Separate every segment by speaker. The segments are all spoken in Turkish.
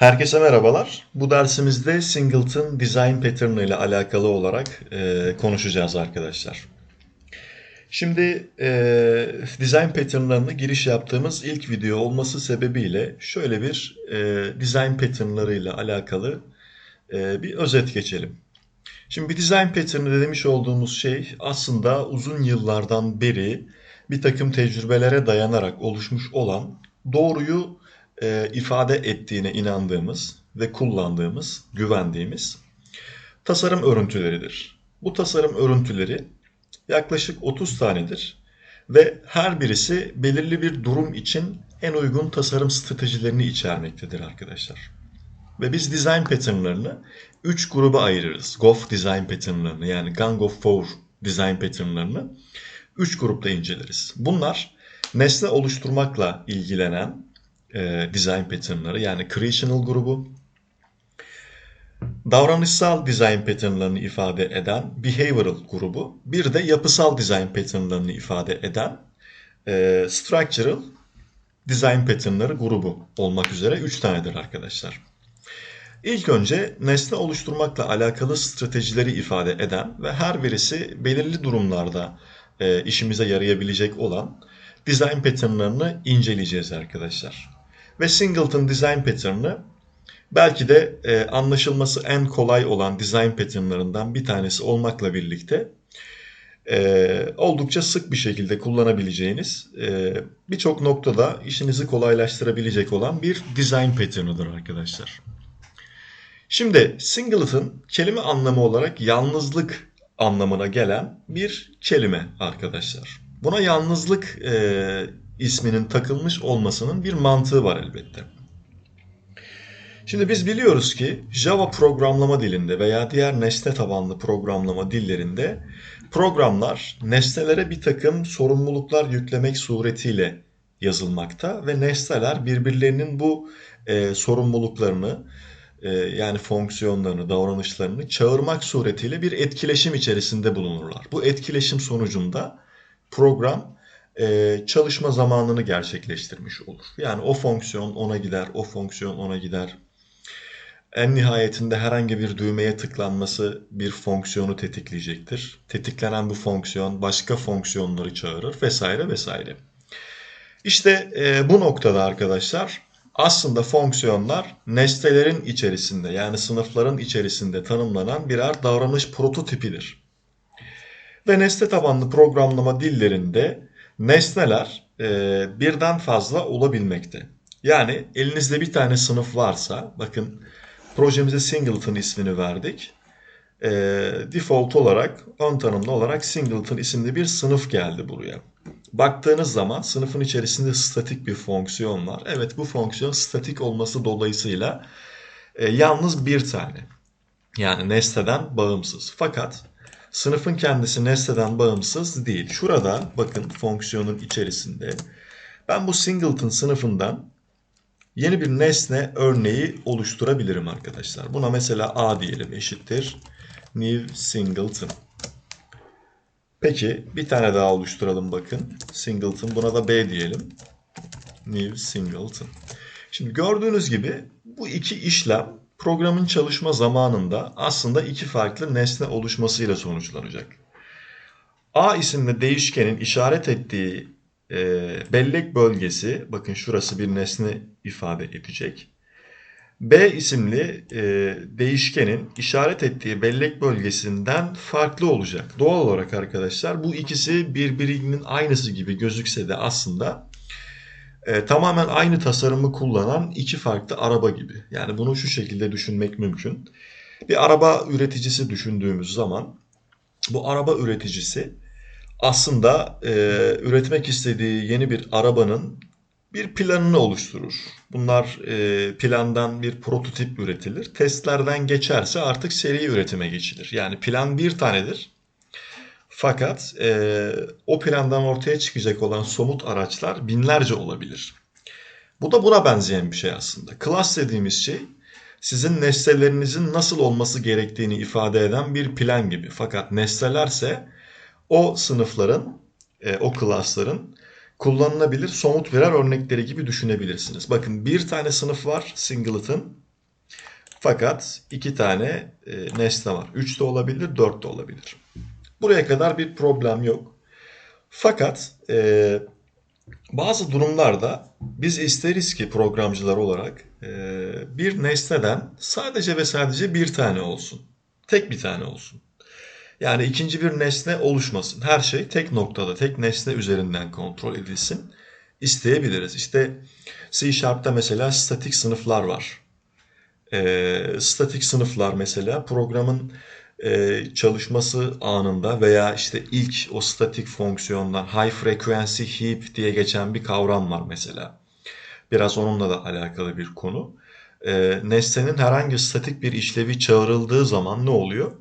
Speaker 1: Herkese merhabalar. Bu dersimizde Singleton Design Pattern ile alakalı olarak e, konuşacağız arkadaşlar. Şimdi e, design patternlarına giriş yaptığımız ilk video olması sebebiyle şöyle bir e, design patternları ile alakalı e, bir özet geçelim. Şimdi bir design pattern'ı demiş olduğumuz şey aslında uzun yıllardan beri bir takım tecrübelere dayanarak oluşmuş olan doğruyu e, ifade ettiğine inandığımız ve kullandığımız, güvendiğimiz tasarım örüntüleridir. Bu tasarım örüntüleri yaklaşık 30 tanedir ve her birisi belirli bir durum için en uygun tasarım stratejilerini içermektedir arkadaşlar. Ve biz design patternlarını 3 gruba ayırırız. GOF design patternlarını yani Gang of Four design patternlarını 3 grupta inceleriz. Bunlar nesne oluşturmakla ilgilenen e, design patternları yani creational grubu, davranışsal design patternlarını ifade eden behavioral grubu, bir de yapısal design patternlarını ifade eden e, structural design patternları grubu olmak üzere 3 tanedir arkadaşlar. İlk önce nesne oluşturmakla alakalı stratejileri ifade eden ve her birisi belirli durumlarda e, işimize yarayabilecek olan design patternlarını inceleyeceğiz arkadaşlar. Ve Singleton Design Pattern'ı belki de e, anlaşılması en kolay olan design patternlarından bir tanesi olmakla birlikte e, oldukça sık bir şekilde kullanabileceğiniz e, birçok noktada işinizi kolaylaştırabilecek olan bir design pattern'ıdır arkadaşlar. Şimdi singleton kelime anlamı olarak yalnızlık anlamına gelen bir kelime arkadaşlar. Buna yalnızlık e, isminin takılmış olmasının bir mantığı var elbette. Şimdi biz biliyoruz ki Java programlama dilinde veya diğer nesne tabanlı programlama dillerinde programlar nesnelere bir takım sorumluluklar yüklemek suretiyle yazılmakta ve nesneler birbirlerinin bu e, sorumluluklarını e, yani fonksiyonlarını, davranışlarını çağırmak suretiyle bir etkileşim içerisinde bulunurlar. Bu etkileşim sonucunda program e, çalışma zamanını gerçekleştirmiş olur. Yani o fonksiyon ona gider, o fonksiyon ona gider. En nihayetinde herhangi bir düğmeye tıklanması bir fonksiyonu tetikleyecektir. Tetiklenen bu fonksiyon başka fonksiyonları çağırır vesaire vesaire. İşte e, bu noktada arkadaşlar aslında fonksiyonlar nesnelerin içerisinde yani sınıfların içerisinde tanımlanan birer davranış prototipidir. Ve nesne tabanlı programlama dillerinde nesneler e, birden fazla olabilmekte. Yani elinizde bir tane sınıf varsa, bakın projemize singleton ismini verdik. E, default olarak, ön tanımlı olarak singleton isimli bir sınıf geldi buraya. Baktığınız zaman sınıfın içerisinde statik bir fonksiyon var. Evet bu fonksiyon statik olması dolayısıyla e, yalnız bir tane. Yani nesneden bağımsız. Fakat Sınıfın kendisi nesneden bağımsız değil. Şurada bakın fonksiyonun içerisinde ben bu singleton sınıfından yeni bir nesne örneği oluşturabilirim arkadaşlar. Buna mesela a diyelim eşittir new singleton. Peki bir tane daha oluşturalım bakın. Singleton buna da b diyelim. New singleton. Şimdi gördüğünüz gibi bu iki işlem programın çalışma zamanında aslında iki farklı nesne oluşmasıyla sonuçlanacak. A isimli değişkenin işaret ettiği e, bellek bölgesi, bakın şurası bir nesne ifade edecek. B isimli e, değişkenin işaret ettiği bellek bölgesinden farklı olacak. Doğal olarak arkadaşlar bu ikisi birbirinin aynısı gibi gözükse de aslında e, tamamen aynı tasarımı kullanan iki farklı araba gibi. Yani bunu şu şekilde düşünmek mümkün. Bir araba üreticisi düşündüğümüz zaman bu araba üreticisi aslında e, üretmek istediği yeni bir arabanın bir planını oluşturur. Bunlar e, plandan bir prototip üretilir. Testlerden geçerse artık seri üretime geçilir. Yani plan bir tanedir. Fakat e, o plandan ortaya çıkacak olan somut araçlar binlerce olabilir. Bu da buna benzeyen bir şey aslında. Class dediğimiz şey sizin nesnelerinizin nasıl olması gerektiğini ifade eden bir plan gibi. Fakat nesnelerse o sınıfların, e, o klasların kullanılabilir somut birer örnekleri gibi düşünebilirsiniz. Bakın bir tane sınıf var singleton Fakat iki tane e, nesne var. Üç de olabilir, dört de olabilir. Buraya kadar bir problem yok. Fakat e, bazı durumlarda biz isteriz ki programcılar olarak e, bir nesneden sadece ve sadece bir tane olsun. Tek bir tane olsun. Yani ikinci bir nesne oluşmasın. Her şey tek noktada, tek nesne üzerinden kontrol edilsin. İsteyebiliriz. İşte C Sharp'ta mesela statik sınıflar var. E, statik sınıflar mesela programın e, çalışması anında veya işte ilk o statik fonksiyonlar high frequency heap diye geçen bir kavram var mesela. Biraz onunla da alakalı bir konu. E, nesnenin herhangi statik bir işlevi çağrıldığı zaman ne oluyor?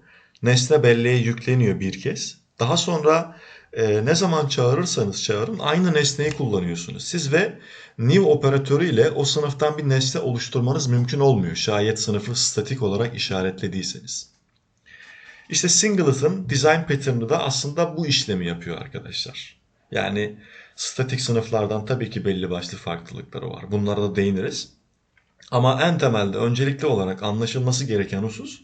Speaker 1: Nesne belleğe yükleniyor bir kez. Daha sonra e, ne zaman çağırırsanız çağırın aynı nesneyi kullanıyorsunuz. Siz ve new operatörü ile o sınıftan bir nesne oluşturmanız mümkün olmuyor. Şayet sınıfı statik olarak işaretlediyseniz. İşte singleton design pattern'ı da aslında bu işlemi yapıyor arkadaşlar. Yani statik sınıflardan tabii ki belli başlı farklılıkları var. Bunlara da değiniriz. Ama en temelde öncelikli olarak anlaşılması gereken husus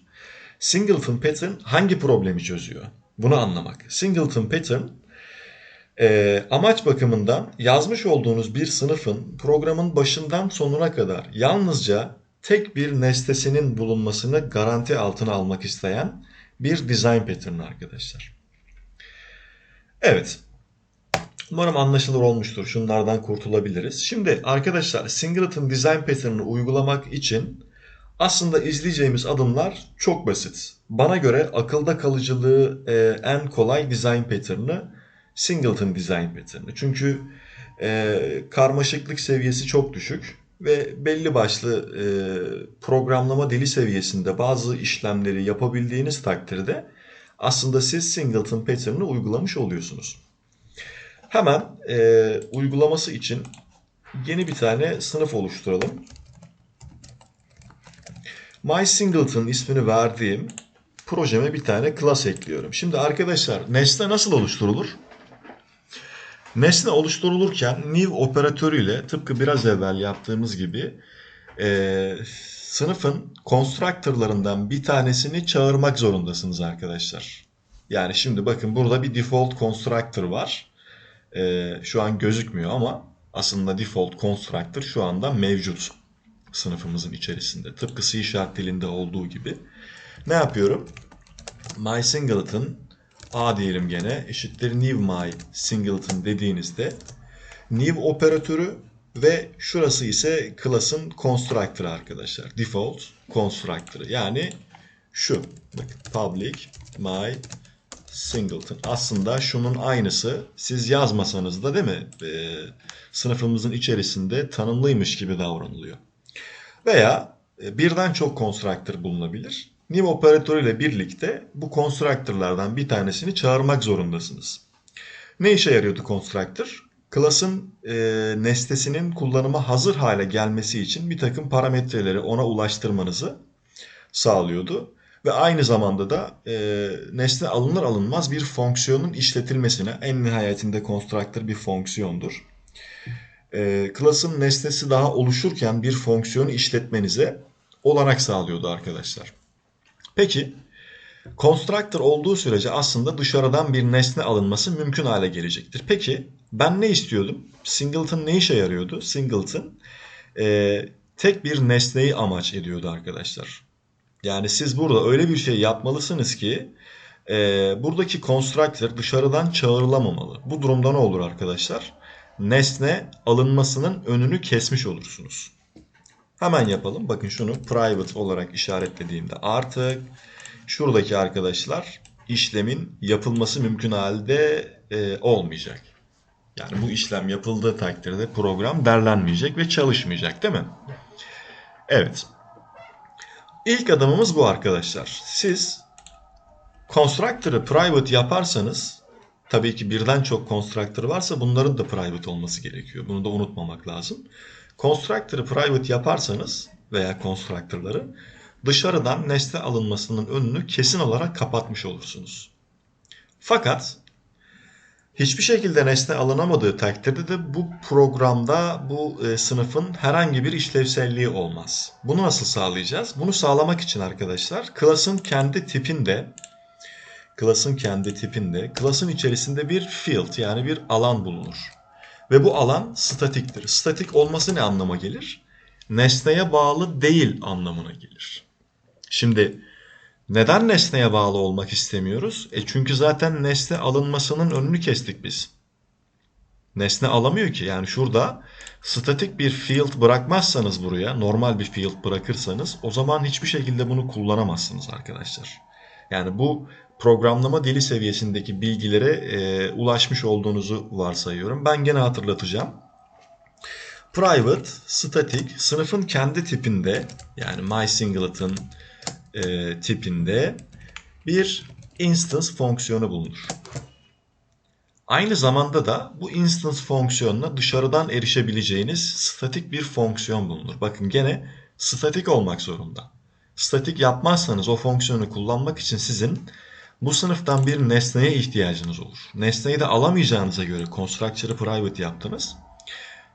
Speaker 1: singleton pattern hangi problemi çözüyor? Bunu anlamak. Singleton pattern e, amaç bakımından yazmış olduğunuz bir sınıfın programın başından sonuna kadar yalnızca tek bir nesnesinin bulunmasını garanti altına almak isteyen bir design pattern arkadaşlar. Evet. Umarım anlaşılır olmuştur. Şunlardan kurtulabiliriz. Şimdi arkadaşlar singleton design pattern'ını uygulamak için aslında izleyeceğimiz adımlar çok basit. Bana göre akılda kalıcılığı e, en kolay design pattern'ı singleton design pattern'ı. Çünkü e, karmaşıklık seviyesi çok düşük ve belli başlı e, programlama dili seviyesinde bazı işlemleri yapabildiğiniz takdirde aslında siz singleton pattern'ı uygulamış oluyorsunuz. Hemen e, uygulaması için yeni bir tane sınıf oluşturalım. My Singleton ismini verdiğim projeme bir tane class ekliyorum. Şimdi arkadaşlar nesne nasıl oluşturulur? Nesne oluşturulurken new operatörüyle tıpkı biraz evvel yaptığımız gibi e, sınıfın constructor'larından bir tanesini çağırmak zorundasınız arkadaşlar. Yani şimdi bakın burada bir default constructor var. E, şu an gözükmüyor ama aslında default constructor şu anda mevcut sınıfımızın içerisinde. Tıpkı C Sharp dilinde olduğu gibi. Ne yapıyorum? My singleton a diyelim gene eşittir new my singleton dediğinizde new operatörü ve şurası ise class'ın constructor'ı arkadaşlar. Default constructor'ı. Yani şu. Bakın public my singleton. Aslında şunun aynısı siz yazmasanız da değil mi? Ee, sınıfımızın içerisinde tanımlıymış gibi davranılıyor. Veya e, birden çok constructor bulunabilir. New operatörü ile birlikte bu constructor'lardan bir tanesini çağırmak zorundasınız. Ne işe yarıyordu constructor? Class'ın e, nesnesinin kullanıma hazır hale gelmesi için bir takım parametreleri ona ulaştırmanızı sağlıyordu. Ve aynı zamanda da e, nesne alınır alınmaz bir fonksiyonun işletilmesine en nihayetinde constructor bir fonksiyondur. E, class'ın nesnesi daha oluşurken bir fonksiyonu işletmenize olanak sağlıyordu arkadaşlar. Peki constructor olduğu sürece aslında dışarıdan bir nesne alınması mümkün hale gelecektir. Peki ben ne istiyordum? Singleton ne işe yarıyordu? Singleton e, tek bir nesneyi amaç ediyordu arkadaşlar. Yani siz burada öyle bir şey yapmalısınız ki e, buradaki constructor dışarıdan çağrılamamalı. Bu durumda ne olur arkadaşlar? Nesne alınmasının önünü kesmiş olursunuz. Hemen yapalım. Bakın şunu private olarak işaretlediğimde artık şuradaki arkadaşlar işlemin yapılması mümkün halde e, olmayacak. Yani bu işlem yapıldığı takdirde program derlenmeyecek ve çalışmayacak değil mi? Evet. İlk adımımız bu arkadaşlar. Siz constructor'ı private yaparsanız tabii ki birden çok constructor varsa bunların da private olması gerekiyor. Bunu da unutmamak lazım. Constructor'ı private yaparsanız veya constructor'ları dışarıdan nesne alınmasının önünü kesin olarak kapatmış olursunuz. Fakat Hiçbir şekilde nesne alınamadığı takdirde de bu programda bu e, sınıfın herhangi bir işlevselliği olmaz. Bunu nasıl sağlayacağız? Bunu sağlamak için arkadaşlar class'ın kendi tipinde class'ın kendi tipinde class'ın içerisinde bir field yani bir alan bulunur. Ve bu alan statiktir. Statik olması ne anlama gelir? Nesneye bağlı değil anlamına gelir. Şimdi neden nesneye bağlı olmak istemiyoruz? E çünkü zaten nesne alınmasının önünü kestik biz. Nesne alamıyor ki. Yani şurada statik bir field bırakmazsanız buraya, normal bir field bırakırsanız o zaman hiçbir şekilde bunu kullanamazsınız arkadaşlar. Yani bu programlama dili seviyesindeki bilgilere e, ulaşmış olduğunuzu varsayıyorum. Ben gene hatırlatacağım. Private, static, sınıfın kendi tipinde yani mySingleton e, tipinde bir instance fonksiyonu bulunur. Aynı zamanda da bu instance fonksiyonuna dışarıdan erişebileceğiniz statik bir fonksiyon bulunur. Bakın gene statik olmak zorunda. Statik yapmazsanız o fonksiyonu kullanmak için sizin bu sınıftan bir nesneye ihtiyacınız olur. Nesneyi de alamayacağınıza göre constructor'ı private yaptınız.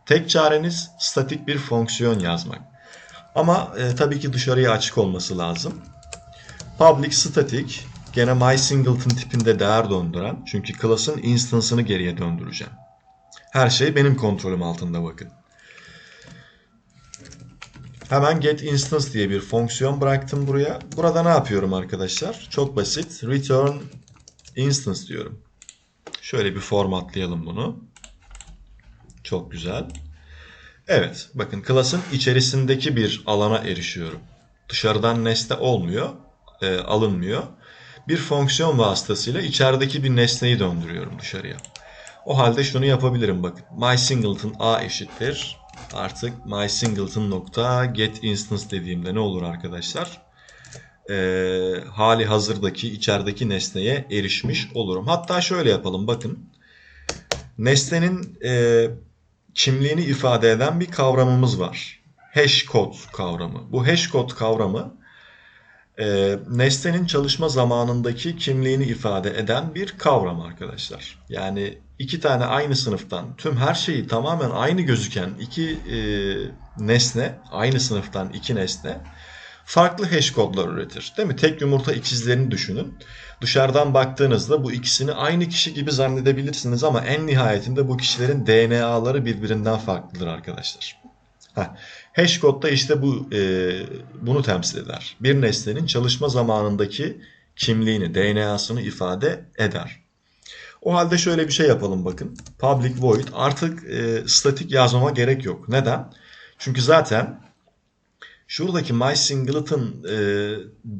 Speaker 1: Tek çareniz statik bir fonksiyon yazmak. Ama e, tabii ki dışarıya açık olması lazım. Public static gene mySingleton tipinde değer döndüren çünkü class'ın instance'ını geriye döndüreceğim. Her şey benim kontrolüm altında bakın. Hemen get instance diye bir fonksiyon bıraktım buraya. Burada ne yapıyorum arkadaşlar? Çok basit. Return instance diyorum. Şöyle bir formatlayalım bunu. Çok güzel. Evet, bakın class'ın içerisindeki bir alana erişiyorum. Dışarıdan nesne olmuyor, e, alınmıyor. Bir fonksiyon vasıtasıyla içerideki bir nesneyi döndürüyorum dışarıya. O halde şunu yapabilirim bakın. MySingleton a eşittir. Artık MySingleton nokta get instance dediğimde ne olur arkadaşlar? E, hali hazırdaki içerideki nesneye erişmiş olurum. Hatta şöyle yapalım bakın. Nesnenin e, kimliğini ifade eden bir kavramımız var. Hash code kavramı. Bu hash code kavramı e, nesnenin çalışma zamanındaki kimliğini ifade eden bir kavram arkadaşlar. Yani iki tane aynı sınıftan tüm her şeyi tamamen aynı gözüken iki e, nesne, aynı sınıftan iki nesne farklı hash kodlar üretir. Değil mi? Tek yumurta ikizlerini düşünün. Dışarıdan baktığınızda bu ikisini aynı kişi gibi zannedebilirsiniz ama en nihayetinde bu kişilerin DNA'ları birbirinden farklıdır arkadaşlar. Heh. Hash kodda işte bu e, bunu temsil eder. Bir nesnenin çalışma zamanındaki kimliğini, DNA'sını ifade eder. O halde şöyle bir şey yapalım bakın. Public void artık e, statik yazmama gerek yok. Neden? Çünkü zaten şuradaki mySingleton e,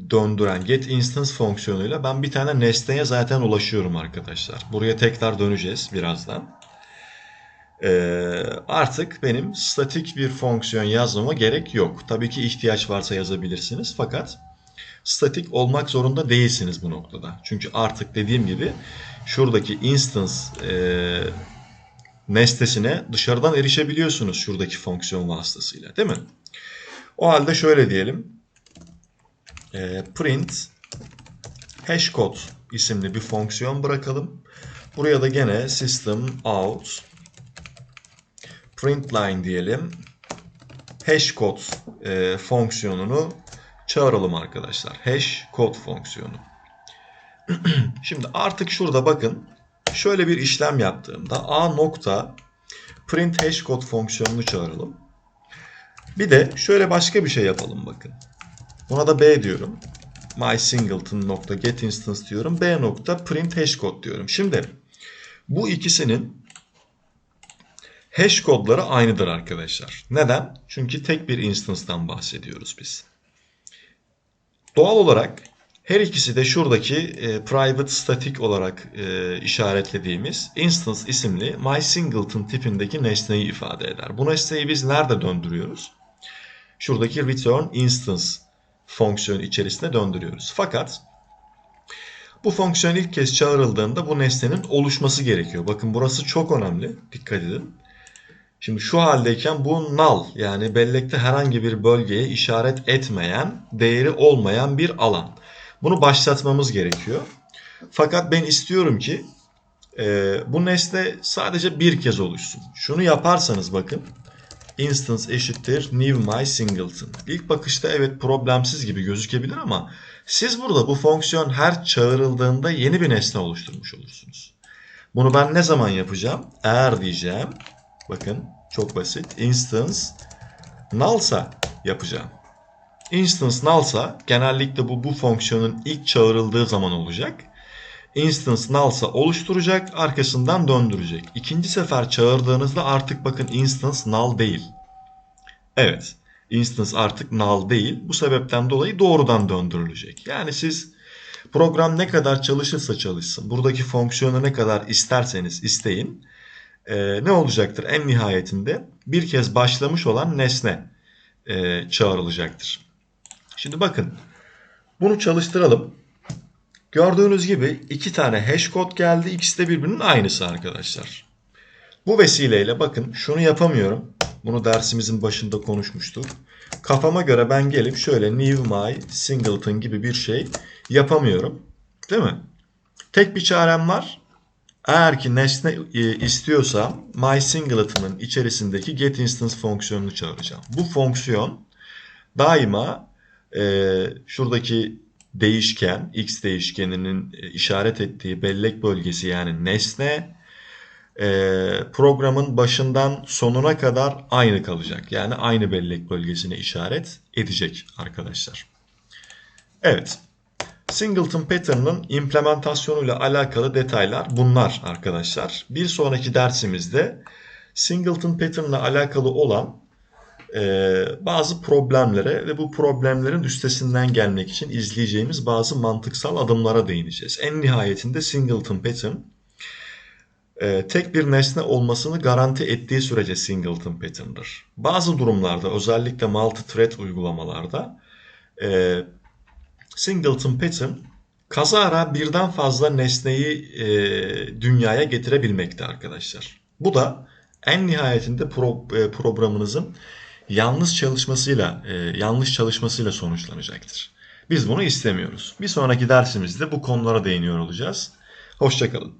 Speaker 1: döndüren getInstance fonksiyonuyla ben bir tane nesneye zaten ulaşıyorum arkadaşlar. Buraya tekrar döneceğiz birazdan. Ee, artık benim statik bir fonksiyon yazmama gerek yok. Tabii ki ihtiyaç varsa yazabilirsiniz fakat statik olmak zorunda değilsiniz bu noktada. Çünkü artık dediğim gibi şuradaki instance e, nesnesine dışarıdan erişebiliyorsunuz şuradaki fonksiyon vasıtasıyla değil mi? O halde şöyle diyelim. E, print hashcode isimli bir fonksiyon bırakalım. Buraya da gene system out println diyelim. Hashcode e, fonksiyonunu çağıralım arkadaşlar. Hashcode fonksiyonu. Şimdi artık şurada bakın şöyle bir işlem yaptığımda a nokta print hashcode fonksiyonunu çağıralım. Bir de şöyle başka bir şey yapalım bakın. Buna da b diyorum. My singleton nokta get diyorum. b nokta print diyorum. Şimdi bu ikisinin hash kodları aynıdır arkadaşlar. Neden? Çünkü tek bir instance'dan bahsediyoruz biz. Doğal olarak her ikisi de şuradaki e, private static olarak e, işaretlediğimiz instance isimli mySingleton tipindeki nesneyi ifade eder. Bu nesneyi biz nerede döndürüyoruz? Şuradaki return instance fonksiyonu içerisinde döndürüyoruz. Fakat bu fonksiyon ilk kez çağrıldığında bu nesnenin oluşması gerekiyor. Bakın burası çok önemli. Dikkat edin. Şimdi şu haldeyken bu null yani bellekte herhangi bir bölgeye işaret etmeyen, değeri olmayan bir alan. Bunu başlatmamız gerekiyor. Fakat ben istiyorum ki e, bu nesne sadece bir kez oluşsun. Şunu yaparsanız bakın instance eşittir new my singleton. İlk bakışta evet problemsiz gibi gözükebilir ama siz burada bu fonksiyon her çağrıldığında yeni bir nesne oluşturmuş olursunuz. Bunu ben ne zaman yapacağım? Eğer diyeceğim, bakın çok basit, instance null'sa yapacağım. Instance null'sa genellikle bu bu fonksiyonun ilk çağrıldığı zaman olacak. Instance null'sa oluşturacak, arkasından döndürecek. İkinci sefer çağırdığınızda artık bakın instance null değil. Evet, instance artık null değil. Bu sebepten dolayı doğrudan döndürülecek. Yani siz program ne kadar çalışırsa çalışsın, buradaki fonksiyonu ne kadar isterseniz isteyin, e, ne olacaktır? En nihayetinde bir kez başlamış olan nesne e, çağrılacaktır. Şimdi bakın, bunu çalıştıralım. Gördüğünüz gibi iki tane hash kod geldi. İkisi de birbirinin aynısı arkadaşlar. Bu vesileyle bakın şunu yapamıyorum. Bunu dersimizin başında konuşmuştuk. Kafama göre ben gelip şöyle new my singleton gibi bir şey yapamıyorum. Değil mi? Tek bir çarem var. Eğer ki nesne e, istiyorsam my singleton'ın içerisindeki get instance fonksiyonunu çağıracağım. Bu fonksiyon daima e, şuradaki değişken, x değişkeninin e, işaret ettiği bellek bölgesi yani nesne e, programın başından sonuna kadar aynı kalacak. Yani aynı bellek bölgesine işaret edecek arkadaşlar. Evet. Singleton pattern'ın implementasyonuyla alakalı detaylar bunlar arkadaşlar. Bir sonraki dersimizde Singleton pattern'la alakalı olan e, bazı problemlere ve bu problemlerin üstesinden gelmek için izleyeceğimiz bazı mantıksal adımlara değineceğiz. En nihayetinde singleton pattern e, tek bir nesne olmasını garanti ettiği sürece singleton pattern'dır. Bazı durumlarda özellikle multi-thread uygulamalarda e, singleton pattern kazara birden fazla nesneyi e, dünyaya getirebilmekte arkadaşlar. Bu da en nihayetinde pro, e, programınızın yanlış çalışmasıyla e, yanlış çalışmasıyla sonuçlanacaktır. Biz bunu istemiyoruz. Bir sonraki dersimizde bu konulara değiniyor olacağız. Hoşçakalın.